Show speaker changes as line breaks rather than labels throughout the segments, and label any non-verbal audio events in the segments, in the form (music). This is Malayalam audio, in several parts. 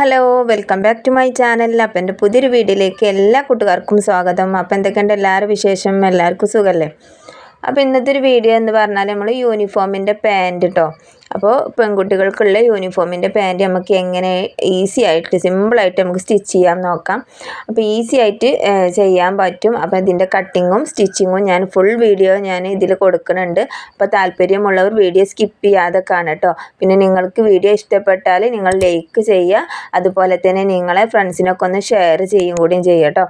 Hello welcome back to my channel. അപ്പം എന്റെ പുതിയൊരു വീഡിയോയിലേക്ക് എല്ലാ കൂട്ടുകാർക്കും സ്വാഗതം. അപ്പം എന്തൊക്കെയുണ്ട് എല്ലാവരും വിശേഷം? എല്ലാവർക്കും സുഖമല്ലേ അപ്പോൾ ഇന്നത്തെ ഒരു വീഡിയോ എന്ന് പറഞ്ഞാൽ നമ്മൾ യൂണിഫോമിന്റെ പാന്റ് കേട്ടോ അപ്പോൾ പെൺകുട്ടികൾക്കുള്ള യൂണിഫോമിന്റെ പാന്റ് നമുക്ക് എങ്ങനെ ഈസി ആയിട്ട് സിമ്പിളായിട്ട് നമുക്ക് സ്റ്റിച്ച് ചെയ്യാൻ നോക്കാം. അപ്പോൾ ഈസി ആയിട്ട് ചെയ്യാൻ പറ്റും. അപ്പോൾ ഇതിന്റെ കട്ടിങ്ങും സ്റ്റിച്ചിങ്ങും ഞാൻ ഫുൾ വീഡിയോ ഞാൻ ഇതിൽ കൊടുക്കുന്നുണ്ട്. അപ്പോൾ താല്പര്യമുള്ളവർ വീഡിയോ സ്കിപ്പ് ചെയ്യാതെ കാണട്ടോ. പിന്നെ നിങ്ങൾക്ക് വീഡിയോ ഇഷ്ടപ്പെട്ടാൽ നിങ്ങൾ ലൈക്ക് ചെയ്യുക. അതുപോലെ തന്നെ നിങ്ങളെ ഫ്രണ്ട്സിനൊക്കെ ഒന്ന് ഷെയർ ചെയ്യും കൂടിയും ചെയ്യാം കേട്ടോ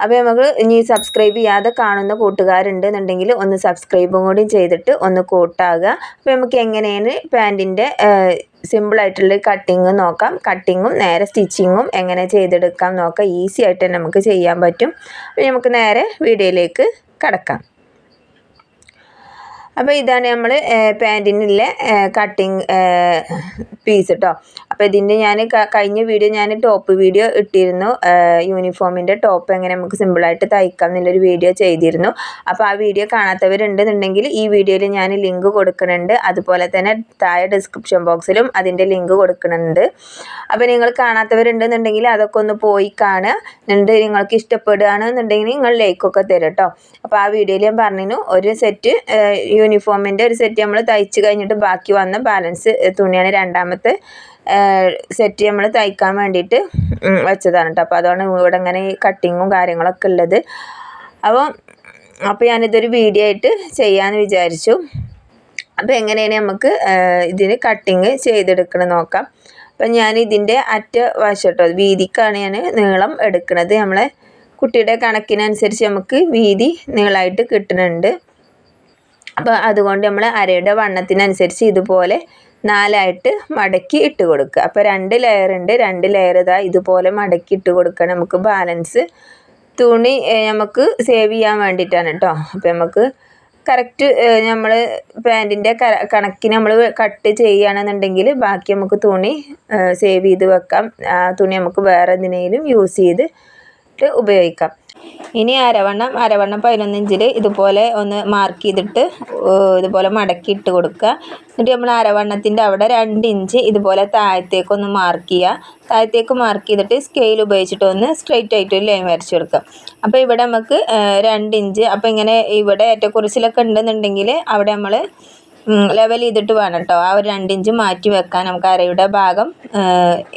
അപ്പോൾ നമുക്ക് ഇനി സബ്സ്ക്രൈബ് ചെയ്യാതെ കാണുന്ന കൂട്ടുകാരുണ്ടെന്നുണ്ടെങ്കിൽ ഒന്ന് സബ്സ്ക്രൈബും കൂടി ചെയ്തിട്ട് ഒന്ന് കൂട്ടാകുക അപ്പോൾ നമുക്ക് എങ്ങനെയാണ് പാന്റിന്റെ സിമ്പിളായിട്ടുള്ള കട്ടിങ് നോക്കാം. കട്ടിങ്ങും നേരെ സ്റ്റിച്ചിങ്ങും എങ്ങനെ ചെയ്തെടുക്കാം നോക്കാം. ഈസി ആയിട്ട് തന്നെ നമുക്ക് ചെയ്യാൻ പറ്റും. അപ്പോൾ നമുക്ക് നേരെ വീഡിയോയിലേക്ക് കടക്കാം. അപ്പോൾ ഇതാണ് നമ്മൾ പാന്റിനുള്ള കട്ടിങ് പീസ് കേട്ടോ അപ്പോൾ ഇതിന്റെ ഞാൻ കഴിഞ്ഞ വീഡിയോ ഞാൻ ടോപ്പ് വീഡിയോ ഇട്ടിരുന്നു. യൂണിഫോമിന്റെ ടോപ്പ് എങ്ങനെ നമുക്ക് സിമ്പിളായിട്ട് തയ്ക്കാം എന്നുള്ളൊരു വീഡിയോ ചെയ്തിരുന്നു. അപ്പോൾ ആ വീഡിയോ കാണാത്തവരുണ്ടെന്നുണ്ടെങ്കിൽ ഈ വീഡിയോയിൽ ഞാൻ ലിങ്ക് കൊടുക്കുന്നുണ്ട്. അതുപോലെ തന്നെ താഴെ ഡിസ്ക്രിപ്ഷൻ ബോക്സിലും അതിന്റെ ലിങ്ക് കൊടുക്കുന്നുണ്ട്. അപ്പോൾ നിങ്ങൾ കാണാത്തവരുണ്ടെന്നുണ്ടെങ്കിൽ അതൊക്കെ ഒന്ന് പോയി കാണുക. നിങ്ങൾക്ക് ഇഷ്ടപ്പെടുകയാണെന്നുണ്ടെങ്കിൽ നിങ്ങൾ ലൈക്കൊക്കെ തരും കേട്ടോ അപ്പോൾ ആ വീഡിയോയിൽ ഞാൻ പറഞ്ഞു ഒരു സെറ്റ് യൂണിഫോമിന്റെ ഒരു സെറ്റ് നമ്മൾ തയ്ച്ച് കഴിഞ്ഞിട്ട് ബാക്കി വന്ന ബാലൻസ് തുണിയാണ് രണ്ടാമത്തെ. സെറ്റ് നമ്മൾ തയ്ക്കാൻ വേണ്ടിയിട്ട് വെച്ചതാണ് കേട്ടോ അപ്പോൾ അതാണ് ഇവിടെ ഇങ്ങനെ ഈ കട്ടിങ്ങും കാര്യങ്ങളൊക്കെ ഉള്ളത്. അപ്പോൾ അപ്പോൾ ഞാനിതൊരു വീഡിയോ ആയിട്ട് ചെയ്യാമെന്ന് വിചാരിച്ചു. അപ്പോൾ എങ്ങനെയാണ് നമുക്ക് ഇതിന് കട്ടിങ് ചെയ്തെടുക്കണം നോക്കാം. അപ്പം ഞാൻ ഇതിന്റെ അറ്റ വശട്ടോ വീതിക്കാണ് ഞാൻ നീളം എടുക്കുന്നത് നമ്മളെ കുട്ടിയുടെ കണക്കിനനുസരിച്ച് നമുക്ക് വീതി നീളമായിട്ട് കിട്ടുന്നുണ്ട് അപ്പോൾ അതുകൊണ്ട് നമ്മൾ അരയുടെ വണ്ണത്തിനനുസരിച്ച് ഇതുപോലെ നാലായിട്ട് മടക്കി ഇട്ട് കൊടുക്കുക. അപ്പോൾ രണ്ട് ലെയർ ഉണ്ട്. രണ്ട് ലെയർ ഇതാ ഇതുപോലെ മടക്കി ഇട്ട് കൊടുക്കുക നമുക്ക് ബാലൻസ് തുണി നമുക്ക് സേവ് ചെയ്യാൻ വേണ്ടിയിട്ടാണ് കേട്ടോ അപ്പോൾ നമുക്ക് കറക്റ്റ് നമ്മൾ പാന്റിന്റെ കണക്കിന് നമ്മൾ കട്ട് ചെയ്യുകയാണെന്നുണ്ടെങ്കിൽ ബാക്കി നമുക്ക് തുണി സേവ് ചെയ്ത് വെക്കാം. ആ തുണി നമുക്ക് വേറെ എന്തിനേലും യൂസ് ചെയ്ത് ഉപയോഗിക്കാം. ഇനി അരവണ്ണം അരവണ്ണം പതിനൊന്നിഞ്ചിൽ ഇതുപോലെ ഒന്ന് മാർക്ക് ചെയ്തിട്ട് ഇതുപോലെ മടക്കി ഇട്ട് കൊടുക്കുക. എന്നിട്ട് നമ്മൾ അരവണ്ണത്തിന്റെ അവിടെ രണ്ട് ഇഞ്ച് ഇതുപോലെ താഴത്തേക്കൊന്ന് മാർക്ക് ചെയ്യുക. താഴത്തേക്ക് മാർക്ക് ചെയ്തിട്ട് സ്കെയിൽ ഉപയോഗിച്ചിട്ട് ഒന്ന് സ്ട്രെയിറ്റ് ആയിട്ട് ലൈൻ വരച്ച് കൊടുക്കുക. അപ്പോൾ ഇവിടെ നമുക്ക് രണ്ട് ഇഞ്ച് അപ്പോൾ ഇങ്ങനെ ഇവിടെ ഏറ്റക്കുറിച്ചിലൊക്കെ ഉണ്ടെന്നുണ്ടെങ്കിൽ അവിടെ നമ്മൾ ലെവൽ ചെയ്തിട്ട് വേണം കേട്ടോ ആ ഒരു രണ്ടിഞ്ച് മാറ്റി വെക്കാൻ നമുക്ക് അരയുടെ ഭാഗം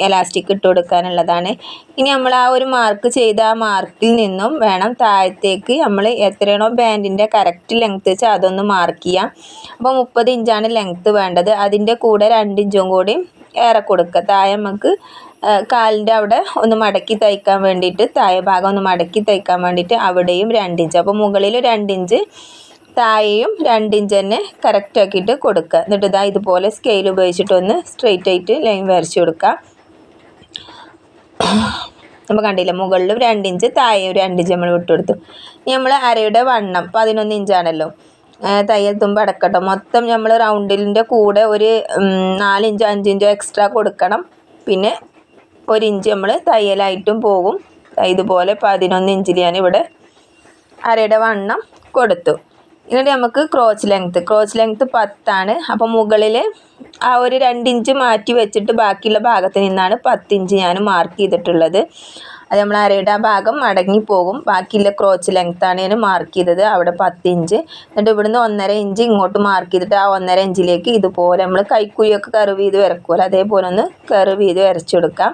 എലാസ്റ്റിക് ഇട്ട് കൊടുക്കാനുള്ളതാണ്. ഇനി നമ്മൾ ആ ഒരു മാർക്ക് ചെയ്ത ആ മാർക്കിൽ നിന്നും വേണം താഴത്തേക്ക് നമ്മൾ എത്രയാണോ ബാൻഡിന്റെ കറക്റ്റ് ലെങ്ത് വെച്ചാൽ അതൊന്ന് മാർക്ക് ചെയ്യാം. അപ്പോൾ മുപ്പത് ഇഞ്ചാണ് ലെങ്ത്ത് വേണ്ടത്. അതിന്റെ കൂടെ രണ്ടിഞ്ചും കൂടി ഏറെ കൊടുക്കുക. താഴെ നമുക്ക് കാലിന്റെ അവിടെ ഒന്ന് മടക്കി തയ്ക്കാൻ വേണ്ടിയിട്ട് താഴെ ഭാഗം ഒന്ന് മടക്കി തയ്ക്കാൻ വേണ്ടിയിട്ട് അവിടെയും രണ്ടിഞ്ച് അപ്പോൾ മുകളിൽ രണ്ട് ഇഞ്ച് താഴെയും രണ്ടിഞ്ച് തന്നെ കറക്റ്റ് ആക്കിയിട്ട് കൊടുക്കുക എന്നിട്ട് ഇതാ ഇതുപോലെ സ്കെയിൽ ഉപയോഗിച്ചിട്ട് ഒന്ന് സ്ട്രെയിറ്റ് ആയിട്ട് ലൈൻ വരച്ച് കൊടുക്കുക നമ്മൾ കണ്ടില്ല മുകളിലും രണ്ടിഞ്ച് താഴെയും രണ്ടിഞ്ച് നമ്മൾ വിട്ട് കൊടുത്തു. ഇനി നമ്മൾ അരയുടെ വണ്ണം പതിനൊന്ന് ഇഞ്ചാണല്ലോ തയ്യൽ തുമ്പ് അടക്കട്ടോ. മൊത്തം നമ്മൾ റൗണ്ടിലിന്റെ കൂടെ ഒരു നാലിഞ്ചോ അഞ്ചിഞ്ചോ എക്സ്ട്രാ കൊടുക്കണം. പിന്നെ ഒരു ഇഞ്ച് നമ്മൾ തയ്യലായിട്ടും പോകും. ഇതുപോലെ പതിനൊന്ന് ഇഞ്ചിൽ ഞാൻ ഇവിടെ അരയുടെ വണ്ണം കൊടുത്തു. എന്നിട്ട് നമുക്ക് ക്രോച്ച് ലെങ്ത്ത് ക്രോച്ച് ലെങ്ത്ത് പത്താണ്. അപ്പോൾ മുകളിൽ ആ ഒരു രണ്ട് ഇഞ്ച് മാറ്റി വെച്ചിട്ട് ബാക്കിയുള്ള ഭാഗത്ത് നിന്നാണ് പത്തിഞ്ച് ഞാൻ മാർക്ക് ചെയ്തിട്ടുള്ളത്. അത് നമ്മൾ അരയുടെ ആ ഭാഗം മടങ്ങിപ്പോകും. ബാക്കിയുള്ള ക്രോച്ച് ലെങ്ത്താണ് ഞാൻ മാർക്ക് ചെയ്തത്. അവിടെ പത്തിഞ്ച് എന്നിട്ട് ഇവിടുന്ന് ഒന്നര ഇഞ്ച് ഇങ്ങോട്ട് മാർക്ക് ചെയ്തിട്ട് ആ ഒന്നര ഇഞ്ചിലേക്ക് ഇതുപോലെ നമ്മൾ കൈക്കുഴിയൊക്കെ കർവ് ചെയ്ത് വരക്കുമല്ലോ അതേപോലെ ഒന്ന് കർവ് ചെയ്ത് വരച്ചെടുക്കാം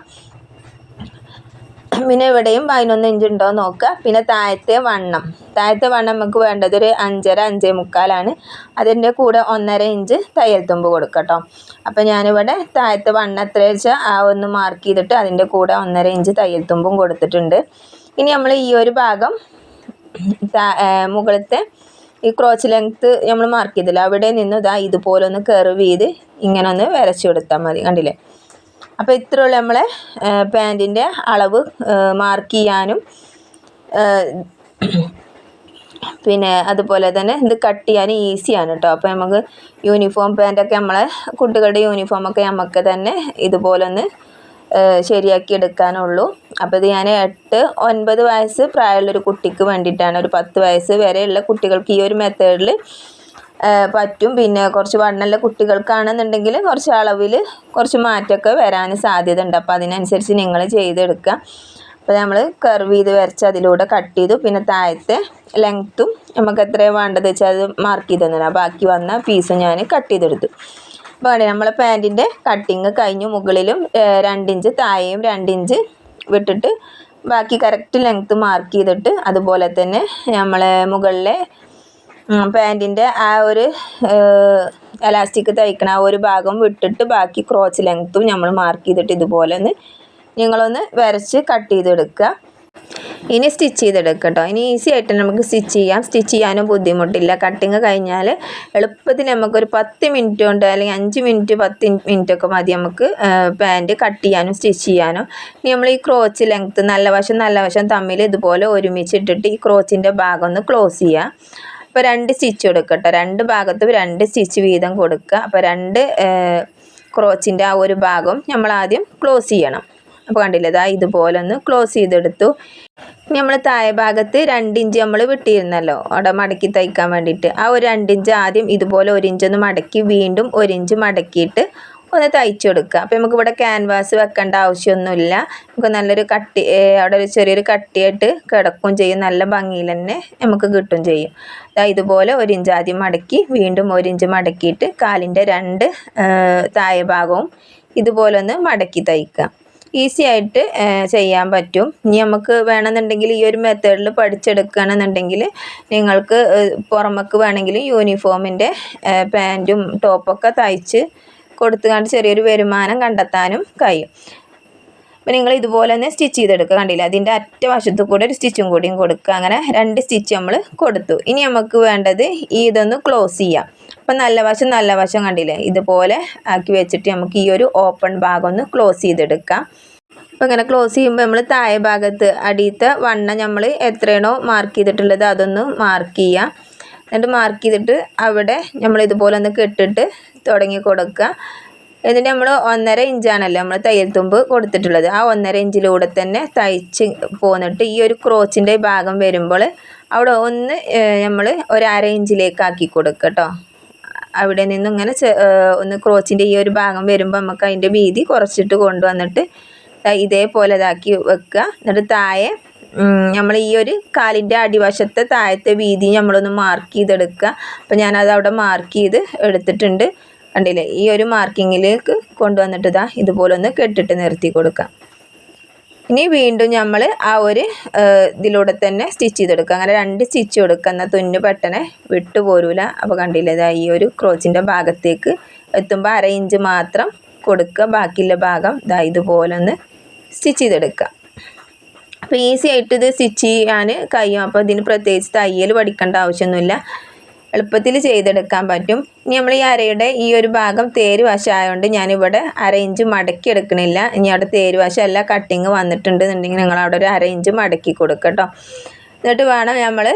(clears throat) പിന്നെ ഇവിടെയും പതിനൊന്ന് ഇഞ്ച് ഉണ്ടോ നോക്കുക. പിന്നെ താഴത്തെ വണ്ണം. താഴത്തെ വണ്ണം നമുക്ക് വേണ്ടത് ഒരു അഞ്ചര അഞ്ചേ മുക്കാലാണ്. അതിന്റെ കൂടെ ഒന്നര ഇഞ്ച് തയ്യൽ തുമ്പ് കൊടുക്കട്ടോ അപ്പം അപ്പോൾ ഞാനിവിടെ താഴത്തെ വണ്ണം എത്ര വെച്ചാൽ ആ ഒന്ന് മാർക്ക് ചെയ്തിട്ട് അതിന്റെ കൂടെ ഒന്നര ഇഞ്ച് തയ്യൽ തുമ്പും കൊടുത്തിട്ടുണ്ട്. ഇനി നമ്മൾ ഈ ഒരു ഭാഗം (clears throat) മുകളിലത്തെ ഈ ക്രോച്ച് ലെങ്ത്ത് നമ്മൾ മാർക്ക് ചെയ്തില്ല. അവിടെ നിന്ന് ഇതാ ഇതുപോലെ ഒന്ന് കർവ് ചെയ്ത് ഇങ്ങനെ ഒന്ന് വരച്ചു കൊടുത്താൽ മതി. കണ്ടില്ലേ? അപ്പോൾ ഇത്രയുള്ള നമ്മളെ പാന്റിന്റെ അളവ് മാർക്ക് ചെയ്യാനും പിന്നെ അതുപോലെ തന്നെ ഇത് കട്ട് ചെയ്യാൻ ഈസിയാണ് കേട്ടോ അപ്പോൾ നമുക്ക് യൂണിഫോം പാന്റൊക്കെ നമ്മളെ കുട്ടികളുടെ യൂണിഫോമൊക്കെ നമുക്ക് തന്നെ ഇതുപോലെ ഒന്ന് ശരിയാക്കി എടുക്കാനുള്ളൂ. അപ്പോൾ ഇത് ഞാൻ എട്ട് ഒൻപത് വയസ്സ് പ്രായമുള്ളൊരു കുട്ടിക്ക് വേണ്ടിയിട്ടാണ്. ഒരു പത്ത് വയസ്സ് വരെയുള്ള കുട്ടികൾക്ക് ഈ ഒരു മെത്തേഡിൽ പറ്റും. പിന്നെ കുറച്ച് വണ്ണമുള്ള കുട്ടികൾക്കാണെന്നുണ്ടെങ്കിൽ കുറച്ച് അളവിൽ കുറച്ച് മാറ്റമൊക്കെ വരാൻ സാധ്യത ഉണ്ട് അപ്പോൾ അതിനനുസരിച്ച് നിങ്ങൾ ചെയ്തെടുക്കുക. അപ്പോൾ നമ്മൾ കർവ് ചെയ്ത് വരച്ച് അതിലൂടെ കട്ട് ചെയ്തു. പിന്നെ താഴത്തെ ലെങ്ത്തും നമുക്ക് എത്രയാണ് വേണ്ടത് വെച്ചാൽ അത് മാർക്ക് ചെയ്ത് തന്നെ ബാക്കി വന്ന പീസ് ഞാൻ കട്ട് ചെയ്തെടുത്തു. അപ്പോൾ അവിടെ നമ്മളെ പാന്റിന്റെ കട്ടിങ് കഴിഞ്ഞു. മുകളിലും രണ്ടിഞ്ച് താഴെയും രണ്ടിഞ്ച് വിട്ടിട്ട് ബാക്കി കറക്റ്റ് ലെങ്ത്ത് മാർക്ക് ചെയ്തിട്ട് അതുപോലെ തന്നെ നമ്മളെ മുകളിലെ പാന്റിന്റെ ആ ഒരു എലാസ്റ്റിക് തയ്ക്കണ ആ ഒരു ഭാഗം വിട്ടിട്ട് ബാക്കി ക്രോച്ച് ലെങ്ത്തും നമ്മൾ മാർക്ക് ചെയ്തിട്ട് ഇതുപോലെ ഒന്ന് നിങ്ങളൊന്ന് വരച്ച് കട്ട് ചെയ്തെടുക്കുക. ഇനി സ്റ്റിച്ച് ചെയ്തെടുക്കുക കേട്ടോ ഇനി ഈസി ആയിട്ട് നമുക്ക് സ്റ്റിച്ച് ചെയ്യാം. സ്റ്റിച്ച് ചെയ്യാനും ബുദ്ധിമുട്ടില്ല. കട്ടിങ് കഴിഞ്ഞാൽ എളുപ്പത്തിൽ നമുക്കൊരു പത്ത് മിനിറ്റ് കൊണ്ട് അല്ലെങ്കിൽ അഞ്ച് മിനിറ്റ് പത്ത് മിനിറ്റ് ഒക്കെ മതി നമുക്ക് പാന്റ് കട്ട് ചെയ്യാനും സ്റ്റിച്ച് ചെയ്യാനും. ഇനി നമ്മൾ ഈ ക്രോച്ച് ലെങ്ത്ത് നല്ല വശം നല്ല വശം തമ്മിൽ ഇതുപോലെ ഒരുമിച്ചിട്ടിട്ട് ഈ ക്രോച്ചിന്റെ ഭാഗം ഒന്ന് ക്ലോസ് ചെയ്യുക അപ്പോൾ രണ്ട് സ്റ്റിച്ച് കൊടുക്കട്ടോ. രണ്ട് ഭാഗത്തും രണ്ട് സ്റ്റിച്ച് വീതം കൊടുക്കുക. അപ്പോൾ രണ്ട് ക്രോച്ചിന്റെ ആ ഒരു ഭാഗം നമ്മൾ ആദ്യം ക്ലോസ് ചെയ്യണം. അപ്പോൾ കണ്ടില്ലേ ഇതാ ഇതുപോലെ ഒന്ന് ക്ലോസ് ചെയ്തെടുത്തു. നമ്മൾ താഴെ ഭാഗത്ത് രണ്ടിഞ്ച് നമ്മൾ വിട്ടിരുന്നല്ലോ അവിടെ മടക്കി തയ്ക്കാൻ വേണ്ടിയിട്ട്. ആ ഒരു രണ്ടിഞ്ച് ആദ്യം ഇതുപോലെ ഒരു ഇഞ്ച് ഒന്ന് മടക്കി വീണ്ടും ഒരു ഇഞ്ച് മടക്കിയിട്ട് ഒന്ന് തയ്ച്ചു കൊടുക്കുക അപ്പോൾ നമുക്ക് ഇവിടെ ക്യാൻവാസ് വെക്കേണ്ട ആവശ്യമൊന്നുമില്ല. നമുക്ക് നല്ലൊരു കട്ടി അവിടെ ഒരു ചെറിയൊരു കട്ടിയായിട്ട് കിടക്കും ചെയ്യും. നല്ല ഭംഗിയിൽ തന്നെ നമുക്ക് കിട്ടും ചെയ്യും. ഇതുപോലെ ഒരു ഇഞ്ച് ആദ്യം മടക്കി വീണ്ടും ഒരു ഇഞ്ച് മടക്കിയിട്ട് കാലിന്റെ രണ്ട് താഴെ ഭാഗവും ഇതുപോലെ ഒന്ന് മടക്കി തയ്ക്കുക ഈസി ആയിട്ട് ചെയ്യാൻ പറ്റും. ഇനി നമുക്ക് വേണമെന്നുണ്ടെങ്കിൽ ഈ ഒരു മെത്തേഡിൽ പഠിച്ചെടുക്കുകയാണെന്നുണ്ടെങ്കിൽ നിങ്ങൾക്ക് പുറമേക്ക് വേണമെങ്കിൽ യൂണിഫോമിന്റെ പാന്റും ടോപ്പൊക്കെ തയ്ച്ച് കൊടുത്തുകൊണ്ട് ചെറിയൊരു വരുമാനം കണ്ടെത്താനും കഴിയും. അപ്പോൾ നിങ്ങൾ ഇതുപോലെ തന്നെ സ്റ്റിച്ച് ചെയ്തെടുക്കുക കണ്ടില്ല? അതിന്റെ അറ്റ വശത്ത് കൂടെ ഒരു സ്റ്റിച്ചും കൂടിയും കൊടുക്കുക. അങ്ങനെ രണ്ട് സ്റ്റിച്ച് നമ്മൾ കൊടുത്തു. ഇനി നമുക്ക് വേണ്ടത് ഈ ഇതൊന്ന് ക്ലോസ് ചെയ്യാം. അപ്പം നല്ല വശം നല്ല വശം കണ്ടില്ലേ? ഇതുപോലെ ആക്കി വെച്ചിട്ട് നമുക്ക് ഈ ഒരു ഓപ്പൺ ഭാഗം ഒന്ന് ക്ലോസ് ചെയ്തെടുക്കാം. അപ്പോൾ ഇങ്ങനെ ക്ലോസ് ചെയ്യുമ്പോൾ നമ്മൾ താഴെ ഭാഗത്ത് അടിയത്തെ വണ്ണം നമ്മൾ എത്രയാണോ മാർക്ക് ചെയ്തിട്ടുള്ളത് അതൊന്ന് മാർക്ക് ചെയ്യുക എന്നിട്ട് മാർക്ക് ചെയ്തിട്ട് അവിടെ നമ്മൾ ഇതുപോലെ ഒന്ന് കെട്ടിട്ട് തുടങ്ങി കൊടുക്കുക. എന്നിട്ട് നമ്മൾ ഒന്നര ഇഞ്ചാണല്ലോ നമ്മൾ തയ്യൽ തുമ്പ് കൊടുത്തിട്ടുള്ളത്. ആ ഒന്നര ഇഞ്ചിലൂടെ തന്നെ തയ്ച്ച് പോന്നിട്ട് ഈ ഒരു ക്രോച്ചിന്റെ ഭാഗം വരുമ്പോൾ അവിടെ ഒന്ന് നമ്മൾ ഒരു അര ഇഞ്ചിലേക്ക് ആക്കി കൊടുക്കുക കേട്ടോ അവിടെ നിന്ന് ഇങ്ങനെ ഒന്ന് ക്രോച്ചിന്റെ ഈ ഒരു ഭാഗം വരുമ്പോൾ നമുക്ക് അതിന്റെ വീതി കുറച്ചിട്ട് കൊണ്ടുവന്നിട്ട് ഇതേപോലെ ഇതാക്കി വെക്കുക. എന്നിട്ട് താഴെ നമ്മൾ ഈ ഒരു കാലിന്റെ അടിവശത്തെ താഴത്തെ വീതി നമ്മളൊന്ന് മാർക്ക് ചെയ്തെടുക്കുക അപ്പോൾ ഞാനത് അവിടെ മാർക്ക് ചെയ്ത് എടുത്തിട്ടുണ്ട്. കണ്ടില്ലേ? ഈ ഒരു മാർക്കിങ്ങിലേക്ക് കൊണ്ടുവന്നിട്ട് ഇതാ ഇതുപോലെ ഒന്ന് കെട്ടിട്ട് നിർത്തി കൊടുക്കാം. ഇനി വീണ്ടും നമ്മൾ ആ ഒരു ഇതിലൂടെ തന്നെ സ്റ്റിച്ച് ചെയ്തെടുക്കുക അങ്ങനെ രണ്ട് സ്റ്റിച്ച് കൊടുക്കുക എന്നാൽ തുന്നു പെട്ടെന്ന് വിട്ടു പോരൂല. അപ്പോൾ കണ്ടില്ലേ? ഇതാ ഈ ഒരു ക്രോച്ചിന്റെ ഭാഗത്തേക്ക് എത്തുമ്പോൾ അര ഇഞ്ച് മാത്രം കൊടുക്കുക ബാക്കിയുള്ള ഭാഗം ഇതാ ഇതുപോലെ ഒന്ന് സ്റ്റിച്ച് ചെയ്തെടുക്കുക അപ്പോൾ ഈസി ആയിട്ട് ഇത് സ്റ്റിച്ച് ചെയ്യാൻ കഴിയും. അപ്പോൾ ഇതിന് പ്രത്യേകിച്ച് തയ്യൽ പഠിക്കേണ്ട ആവശ്യമൊന്നുമില്ല. എളുപ്പത്തിൽ ചെയ്തെടുക്കാൻ പറ്റും. ഇനി നമ്മൾ ഈ അരയുടെ ഈ ഒരു ഭാഗം തേര് വശമായതുകൊണ്ട് ഞാനിവിടെ അര ഇഞ്ച് മടക്കി എടുക്കണില്ല. ഇനി അവിടെ തേര് വശമല്ല കട്ടിങ് വന്നിട്ടുണ്ട് എന്നുണ്ടെങ്കിൽ നിങ്ങൾ അവിടെ ഒരു അര ഇഞ്ച് മടക്കി കൊടുക്കട്ടോ. കേട്ടോ എന്നിട്ട് വേണം നമ്മൾ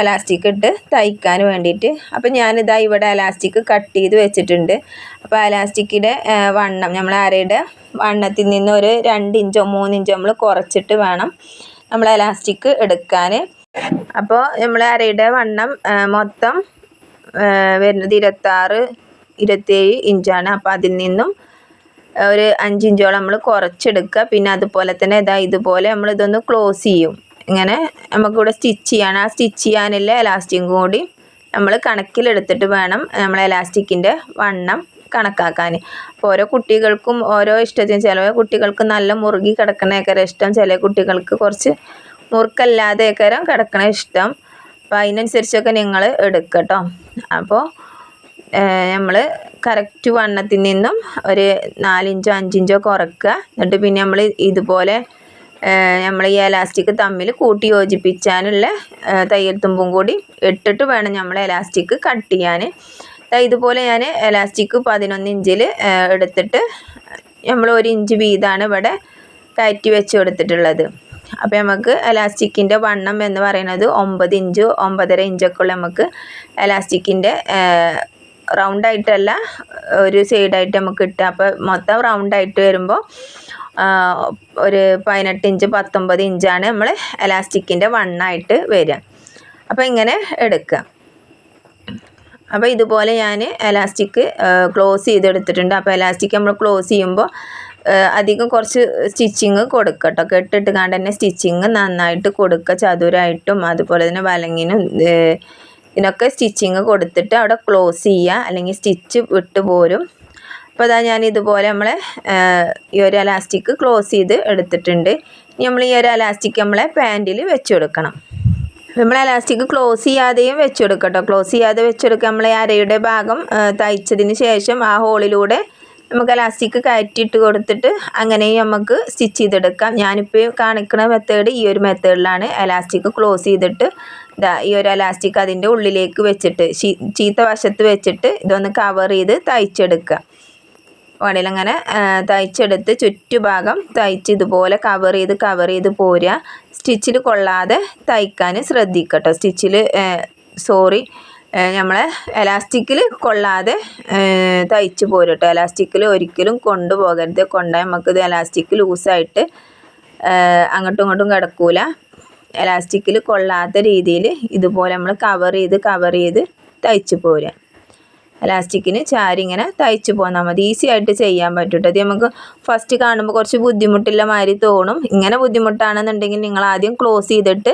എലാസ്റ്റിക് ഇട്ട് തയ്ക്കാൻ വേണ്ടിയിട്ട്. അപ്പം ഞാനിതാ ഇവിടെ എലാസ്റ്റിക് കട്ട് ചെയ്ത് വെച്ചിട്ടുണ്ട്. അപ്പോൾ എലാസ്റ്റിക്കിന്റെ വണ്ണം നമ്മൾ അരയുടെ വണ്ണത്തിൽ നിന്ന് ഒരു രണ്ട് ഇഞ്ചോ മൂന്ന് ഇഞ്ചോ നമ്മൾ കുറച്ചിട്ട് വേണം നമ്മൾ എലാസ്റ്റിക് എടുക്കാൻ അപ്പോൾ നമ്മൾ അരയുടെ വണ്ണം മൊത്തം വരുന്നത് ഇരുപത്താറ് ഇരുപത്തേഴ് ഇഞ്ചാണ്. അപ്പോൾ അതിൽ നിന്നും ഒരു അഞ്ചിഞ്ചോളം നമ്മൾ കുറച്ചെടുക്കുക. പിന്നെ അതുപോലെ തന്നെ ഇതാ ഇതുപോലെ നമ്മൾ ഇതൊന്ന് ക്ലോസ് ചെയ്യും. ഇങ്ങനെ നമുക്കിവിടെ സ്റ്റിച്ച് ചെയ്യാൻ ആ സ്റ്റിച്ച് ചെയ്യാനുള്ള എലാസ്റ്റിക്കും കൂടി നമ്മൾ കണക്കിലെടുത്തിട്ട് വേണം നമ്മൾ എലാസ്റ്റിക്കിന്റെ വണ്ണം കണക്കാക്കാൻ. അപ്പോൾ ഓരോ കുട്ടികൾക്കും ഓരോ ഇഷ്ടത്തിന് ചില കുട്ടികൾക്ക് നല്ല മുറുകി കിടക്കണേക്കാരം ഇഷ്ടം ചില കുട്ടികൾക്ക് കുറച്ച് മുറുക്കല്ലാതെയൊക്കെ കിടക്കണ ഇഷ്ടം. അപ്പോൾ അതിനനുസരിച്ചൊക്കെ നിങ്ങൾ എടുക്കട്ടോ. അപ്പോൾ നമ്മൾ കറക്റ്റ് വണ്ണത്തിൽ നിന്നും ഒരു നാലിഞ്ചോ അഞ്ചിഞ്ചോ കുറക്കുക എന്നിട്ട് പിന്നെ നമ്മൾ ഇതുപോലെ നമ്മൾ ഈ എലാസ്റ്റിക് തമ്മിൽ കൂട്ടി യോജിപ്പിക്കാനുള്ള തയ്യൽ തുമ്പും കൂടി ഇട്ടിട്ട് വേണം നമ്മൾ എലാസ്റ്റിക് കട്ട് ചെയ്യാൻ ഇതുപോലെ ഞാൻ എലാസ്റ്റിക് പതിനൊന്ന് ഇഞ്ചിൽ എടുത്തിട്ട് നമ്മൾ ഒരു ഇഞ്ച് വീതമാണ് ഇവിടെ കയറ്റി വെച്ച് കൊടുത്തിട്ടുള്ളത്. അപ്പോൾ നമുക്ക് എലാസ്റ്റിക്കിന്റെ വണ്ണം എന്ന് പറയുന്നത് ഒമ്പത് ഇഞ്ച് ഒമ്പതര ഇഞ്ചൊക്കെ ഉള്ള നമുക്ക് എലാസ്റ്റിക്കിന്റെ റൗണ്ടായിട്ടല്ല ഒരു സൈഡായിട്ട് നമുക്ക് കിട്ടുക. അപ്പോൾ മൊത്തം റൗണ്ടായിട്ട് വരുമ്പോൾ ഒരു പതിനെട്ട് ഇഞ്ച് പത്തൊമ്പത് ഇഞ്ചാണ് നമ്മൾ എലാസ്റ്റിക്കിന്റെ വണ്ണായിട്ട് വരിക. അപ്പോൾ ഇങ്ങനെ എടുക്കുക. അപ്പോൾ ഇതുപോലെ ഞാൻ എലാസ്റ്റിക് ക്ലോസ് ചെയ്തെടുത്തിട്ടുണ്ട്. അപ്പോൾ എലാസ്റ്റിക് നമ്മൾ ക്ലോസ് ചെയ്യുമ്പോൾ അധികം കുറച്ച് സ്റ്റിച്ചിങ് കൊടുക്കുക കേട്ടോ കെട്ടിട്ട് കണ്ട് തന്നെ സ്റ്റിച്ചിങ് നന്നായിട്ട് കൊടുക്കുക. ചതുരായിട്ടും അതുപോലെ തന്നെ വലങ്ങിനും ഇതിനൊക്കെ സ്റ്റിച്ചിങ് കൊടുത്തിട്ട് അവിടെ ക്ലോസ് ചെയ്യുക. അല്ലെങ്കിൽ സ്റ്റിച്ച് വിട്ട് പോരും. അപ്പോൾ അതാ ഞാൻ ഇതുപോലെ നമ്മളെ ഏഹ്, ഈ ഒരു അലാസ്റ്റിക് ക്ലോസ് ചെയ്ത് എടുത്തിട്ടുണ്ട്. നമ്മൾ ഈ ഒരു അലാസ്റ്റിക് നമ്മളെ പാന്റിൽ വെച്ച് കൊടുക്കണം നമ്മൾ അലാസ്റ്റിക് ക്ലോസ് ചെയ്യാതെയും വെച്ച് കൊടുക്കട്ടോ ക്ലോസ് ചെയ്യാതെ വെച്ചെടുക്കുക നമ്മൾ ഈ അരയുടെ ഭാഗം തയ്ച്ചതിന് ശേഷം ആ ഹോളിലൂടെ നമുക്ക് അലാസ്റ്റിക് കയറ്റിയിട്ട് കൊടുത്തിട്ട് അങ്ങനെയും നമുക്ക് സ്റ്റിച്ച് ചെയ്തെടുക്കാം. ഞാനിപ്പോൾ കാണിക്കുന്ന മെത്തേഡ് ഈ ഒരു മെത്തേഡിലാണ് അലാസ്റ്റിക് ക്ലോസ് ചെയ്തിട്ട് ഇതാ ഈ ഒരു അലാസ്റ്റിക് അതിന്റെ ഉള്ളിലേക്ക് വെച്ചിട്ട് ചീത്ത വശത്ത് വെച്ചിട്ട് ഇതൊന്ന് കവർ ചെയ്ത് തയ്ച്ചെടുക്കുക. വടിയിൽ അങ്ങനെ തയ്ച്ചെടുത്ത് ചുറ്റുഭാഗം തയ്ച്ച് ഇതുപോലെ കവർ ചെയ്ത് കവർ ചെയ്ത് പോരുക. സ്റ്റിച്ചിൽ കൊള്ളാതെ തയ്ക്കാൻ ശ്രദ്ധിക്കട്ടോ. സ്റ്റിച്ചിൽ സോറി നമ്മളെ എലാസ്റ്റിക്കിൽ കൊള്ളാതെ തയ്ച്ച് പോരട്ടോ. എലാസ്റ്റിക്കിൽ ഒരിക്കലും കൊണ്ടുപോകരുത് കൊണ്ടാൽ നമുക്കിത് എലാസ്റ്റിക് ലൂസായിട്ട് അങ്ങോട്ടും ഇങ്ങോട്ടും കിടക്കൂല. എലാസ്റ്റിക്കിൽ കൊള്ളാത്ത രീതിയിൽ ഇതുപോലെ നമ്മൾ കവർ ചെയ്ത് കവർ ചെയ്ത് തയ്ച്ച് പോരുക. എലാസ്റ്റിക്കിന് ചാരി ഇങ്ങനെ തയ്ച്ചു പോന്നാൽ മതി. ഈസി ആയിട്ട് ചെയ്യാൻ പറ്റും ഇത് നമുക്ക് ഫസ്റ്റ് കാണുമ്പോൾ കുറച്ച് ബുദ്ധിമുട്ടുള്ള മാതിരി തോന്നും. ഇങ്ങനെ ബുദ്ധിമുട്ടാണെന്നുണ്ടെങ്കിൽ നിങ്ങൾ ആദ്യം ക്ലോസ് ചെയ്തിട്ട്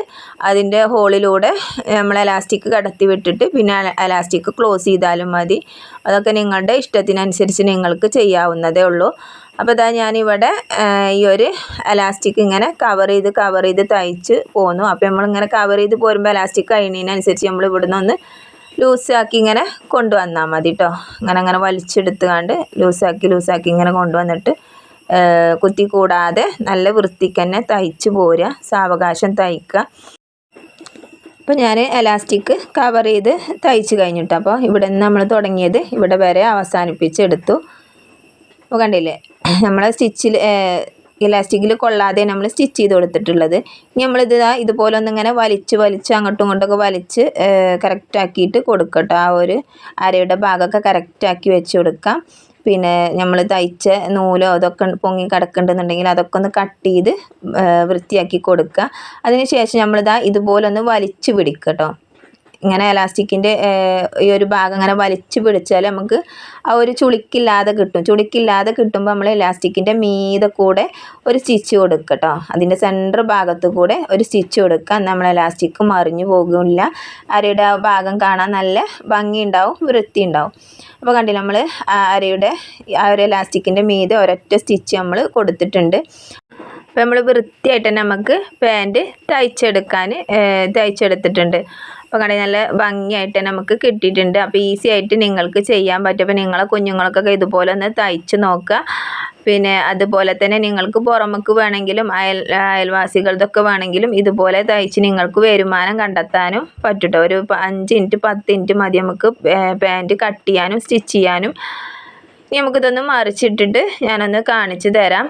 അതിന്റെ ഹോളിലൂടെ നമ്മൾ എലാസ്റ്റിക് കടത്തി വിട്ടിട്ട് പിന്നെ എലാസ്റ്റിക് ക്ലോസ് ചെയ്താലും മതി. അതൊക്കെ നിങ്ങളുടെ ഇഷ്ടത്തിനനുസരിച്ച് നിങ്ങൾക്ക് ചെയ്യാവുന്നതേ ഉള്ളൂ. അപ്പോൾ ഇതാ ഞാനിവിടെ ഈ ഒരു എലാസ്റ്റിക് ഇങ്ങനെ കവർ ചെയ്ത് കവർ ചെയ്ത് തയ്ച്ച് പോന്നു. അപ്പോൾ നമ്മളിങ്ങനെ കവർ ചെയ്ത് പോരുമ്പോൾ എലാസ്റ്റിക് കഴിയുന്നതിനനുസരിച്ച് നമ്മൾ ഇവിടുന്ന് ഒന്ന് ലൂസാക്കി ഇങ്ങനെ കൊണ്ടുവന്നാൽ മതി കേട്ടോ അങ്ങനെ അങ്ങനെ വലിച്ചെടുത്തുകൊണ്ട് ലൂസാക്കി ലൂസാക്കി ഇങ്ങനെ കൊണ്ടുവന്നിട്ട് കുത്തി കൂടാതെ നല്ല വൃത്തിക്ക് തന്നെ തയ്ച്ച് പോരുക സാവകാശം തയ്ക്കുക. അപ്പോൾ ഞാൻ എലാസ്റ്റിക് കവർ ചെയ്ത് തയ്ച്ച് കഴിഞ്ഞിട്ട് അപ്പോൾ ഇവിടെ നിന്ന് നമ്മൾ തുടങ്ങിയത് ഇവിടെ വരെ അവസാനിപ്പിച്ചെടുത്തു. അപ്പോൾ കണ്ടില്ലേ നമ്മളെ സ്റ്റിച്ചിൽ ഇലാസ്റ്റിക്കിൽ കൊള്ളാതെ നമ്മൾ സ്റ്റിച്ച് ചെയ്ത് കൊടുത്തിട്ടുള്ളത്. ഇനി നമ്മളിത് ഇതുപോലെ ഒന്നിങ്ങനെ വലിച്ച് വലിച്ച് അങ്ങോട്ടും ഇങ്ങോട്ടൊക്കെ വലിച്ച് കറക്റ്റാക്കിയിട്ട് കൊടുക്കട്ടോ. ആ ഒരു അരയുടെ ഭാഗമൊക്കെ കറക്റ്റാക്കി വെച്ച് കൊടുക്കാം. പിന്നെ നമ്മൾ തയ്ച്ച നൂലോ അതൊക്കെ പൊങ്ങി കിടക്കുന്നുണ്ടെന്നുണ്ടെങ്കിൽ അതൊക്കെ ഒന്ന് കട്ട് ചെയ്ത് വൃത്തിയാക്കി കൊടുക്കുക. അതിനുശേഷം നമ്മളിതാ ഇതുപോലെ ഒന്ന് വലിച്ചു പിടിക്കുക കേട്ടോ ഇങ്ങനെ എലാസ്റ്റിക്കിന്റെ ഈ ഒരു ഭാഗം ഇങ്ങനെ വലിച്ചു പിടിച്ചാൽ നമുക്ക് ആ ഒരു ചുളിക്കില്ലാതെ കിട്ടും. ചുളിക്കില്ലാതെ കിട്ടുമ്പോൾ നമ്മൾ എലാസ്റ്റിക്കിന്റെ മീതെ കൂടെ ഒരു സ്റ്റിച്ച് കൊടുക്കുക കേട്ടോ അതിന്റെ സെന്റർ ഭാഗത്ത് കൂടെ ഒരു സ്റ്റിച്ച് കൊടുക്കുക. നമ്മൾ എലാസ്റ്റിക്ക് മറിഞ്ഞു പോകില്ല അരയുടെ ആ ഭാഗം കാണാൻ നല്ല ഭംഗിയുണ്ടാവും വൃത്തി ഉണ്ടാവും അപ്പോൾ കണ്ടില്ല നമ്മൾ അരയുടെ ആ ഒരു എലാസ്റ്റിക്കിന്റെ മീതെ ഒരൊറ്റ സ്റ്റിച്ച് നമ്മൾ കൊടുത്തിട്ടുണ്ട്. അപ്പോൾ നമ്മൾ വൃത്തിയായിട്ട് നമുക്ക് പാന്റ് തയ്ച്ചെടുക്കാൻ തയ്ച്ചെടുത്തിട്ടുണ്ട്. അപ്പോൾ കടയിൽ നല്ല ഭംഗിയായിട്ട് നമുക്ക് കിട്ടിയിട്ടുണ്ട്. അപ്പോൾ ഈസി ആയിട്ട് നിങ്ങൾക്ക് ചെയ്യാൻ പറ്റും. അപ്പോൾ നിങ്ങളെ കുഞ്ഞുങ്ങൾക്കൊക്കെ ഇതുപോലെ ഒന്ന് തയ്ച്ച് നോക്കുക. പിന്നെ അതുപോലെ തന്നെ നിങ്ങൾക്ക് പുറമക്ക് വേണമെങ്കിലും അയൽ അയൽവാസികളതൊക്കെ വേണമെങ്കിലും ഇതുപോലെ തയ്ച്ച് നിങ്ങൾക്ക് വരുമാനം കണ്ടെത്താനും പറ്റട്ടോ. ഒരു അഞ്ച് ഇന്റ് പത്ത് ഇന്റ് മതി നമുക്ക് പാന്റ് കട്ട് ചെയ്യാനും സ്റ്റിച്ച് ചെയ്യാനും. നമുക്കിതൊന്ന് മറിച്ചിട്ടിട്ട് ഞാനൊന്ന് കാണിച്ചു തരാം.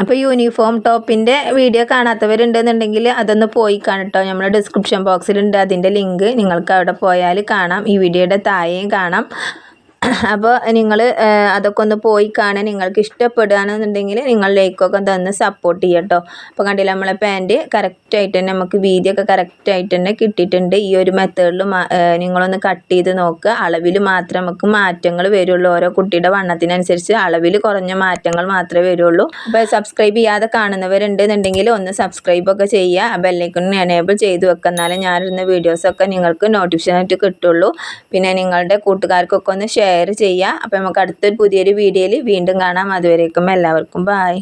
അപ്പോൾ യൂണിഫോം ടോപ്പിന്റെ വീഡിയോ കാണാത്തവരുണ്ടെന്നുണ്ടെങ്കിൽ അതൊന്ന് പോയി കാണട്ടോ. നമ്മുടെ ഡിസ്ക്രിപ്ഷൻ ബോക്സിലുണ്ട് അതിന്റെ ലിങ്ക് നിങ്ങൾക്ക് അവിടെ പോയാൽ കാണാം. ഈ വീഡിയോയുടെ താഴെയും കാണാം. അപ്പോൾ നിങ്ങൾ അതൊക്കെ ഒന്ന് പോയി കാണാൻ നിങ്ങൾക്ക് ഇഷ്ടപ്പെടുകയാണെന്നുണ്ടെങ്കിൽ നിങ്ങൾ ലൈക്കൊക്കെ തന്ന് സപ്പോർട്ട് ചെയ്യട്ടോ അപ്പോൾ കണ്ടില്ല നമ്മളെ പാന്റ് കറക്റ്റായിട്ട് തന്നെ നമുക്ക് വീതിയൊക്കെ കറക്റ്റായിട്ട് തന്നെ കിട്ടിയിട്ടുണ്ട്. ഈ ഒരു മെത്തേഡിൽ നിങ്ങളൊന്ന് കട്ട് ചെയ്ത് നോക്കുക. അളവിൽ മാത്രം നമുക്ക് മാറ്റങ്ങൾ വരുള്ളൂ. ഓരോ കുട്ടിയുടെ വണ്ണത്തിനനുസരിച്ച് അളവിൽ കുറഞ്ഞ മാറ്റങ്ങൾ മാത്രമേ വരുള്ളൂ. അപ്പോൾ സബ്സ്ക്രൈബ് ചെയ്യാതെ കാണുന്നവരുണ്ടെന്നുണ്ടെങ്കിൽ ഒന്ന് സബ്സ്ക്രൈബൊക്കെ ചെയ്യുക. ആ ബെല്ലൈക്കൺ എനേബിൾ ചെയ്ത് വെക്കുക. എന്നാലേ ഞാനിരുന്ന വീഡിയോസൊക്കെ നിങ്ങൾക്ക് നോട്ടിഫിക്കേഷനായിട്ട് കിട്ടുള്ളൂ. പിന്നെ നിങ്ങളുടെ കൂട്ടുകാർക്കൊക്കെ ഒന്ന് ഷെയർ ചെയ്യുക അപ്പോൾ നമുക്ക് അടുത്തൊരു പുതിയൊരു വീഡിയോയിൽ വീണ്ടും കാണാം. അതുവരേക്കും എല്ലാവർക്കും ബായ്